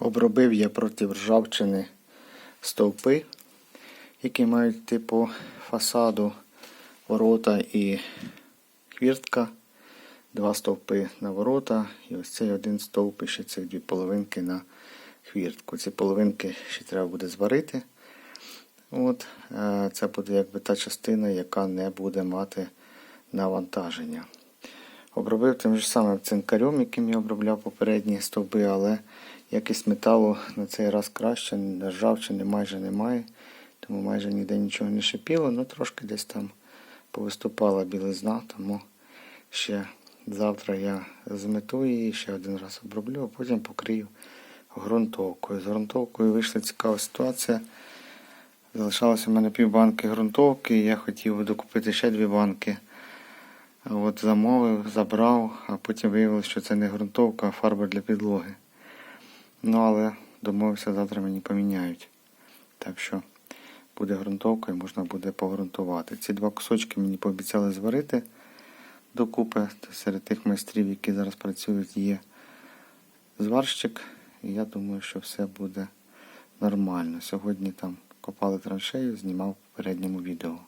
Обробив я проти ржавчини стовпи, які мають типу фасаду, ворота і хвіртка. Два стовпи на ворота і ось цей один стовп і ще цих дві половинки на хвіртку. Ці половинки ще треба буде зварити. От, е, це буде якби та частина, яка не буде мати навантаження. Обробив тим же самим цинкарем, яким я обробляв попередні стовби, але якість металу на цей раз краще, ржавчини майже немає, тому майже ніде нічого не шипіло, ну трошки десь там повиступала білизна, тому ще завтра я змету її, ще один раз оброблю, а потім покрию ґрунтовкою. З ґрунтовкою вийшла цікава ситуація. Залишалося в мене пів банки ґрунтовки, і я хотів докупити ще дві банки. От замовив, забрав, а потім виявилося, що це не ґрунтовка, а фарба для підлоги. Ну, але домовився, завтра мені поміняють. Так що буде ґрунтовка і можна буде погрунтувати. Ці два кусочки мені пообіцяли зварити докупи. Серед тих майстрів, які зараз працюють, є зварщик. І я думаю, що все буде нормально. Сьогодні там копали траншею, знімав в попередньому відео.